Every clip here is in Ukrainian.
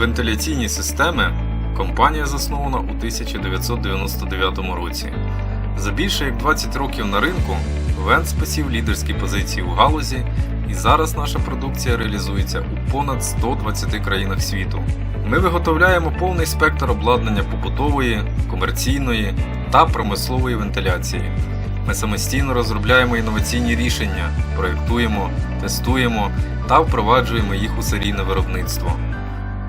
Вентиляційні системи компанія заснована у 1999 році. За більше як 20 років на ринку Венц посів лідерські позиції у галузі, і зараз наша продукція реалізується у понад 120 країнах світу. Ми виготовляємо повний спектр обладнання побутової, комерційної та промислової вентиляції. Ми самостійно розробляємо інноваційні рішення, проєктуємо, тестуємо та впроваджуємо їх у серійне виробництво.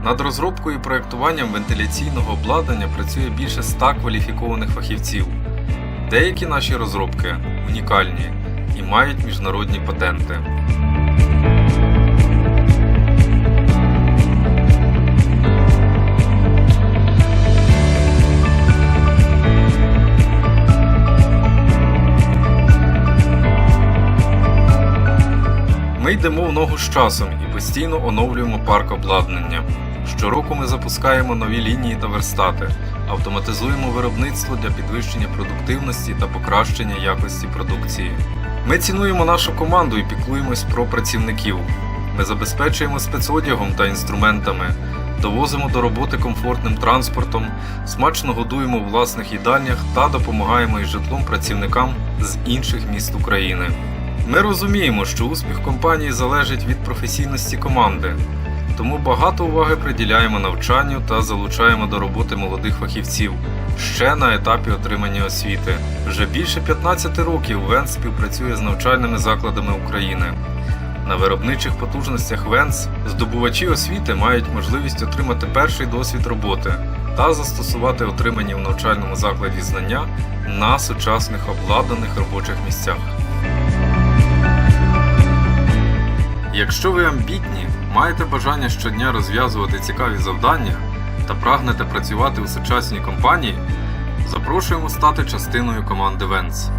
Над розробкою і проєктуванням вентиляційного обладнання працює більше 100 кваліфікованих фахівців. Деякі наші розробки унікальні і мають міжнародні патенти. Йдемо в ногу з часом і постійно оновлюємо парк обладнання. Щороку ми запускаємо нові лінії та верстати, автоматизуємо виробництво для підвищення продуктивності та покращення якості продукції. Ми цінуємо нашу команду і піклуємось про працівників. Ми забезпечуємо спецодягом та інструментами, довозимо до роботи комфортним транспортом, смачно годуємо у власних їдальнях та допомагаємо із житлом працівникам з інших міст України. Ми розуміємо, що успіх компанії залежить від професійності команди, тому багато уваги приділяємо навчанню та залучаємо до роботи молодих фахівців ще на етапі отримання освіти. Вже більше 15 років Венс співпрацює з навчальними закладами України. На виробничих потужностях Венс здобувачі освіти мають можливість отримати перший досвід роботи та застосувати отримані в навчальному закладі знання на сучасних обладнаних робочих місцях. Якщо ви амбітні, маєте бажання щодня розв'язувати цікаві завдання та прагнете працювати у сучасній компанії, запрошуємо стати частиною команди Венц.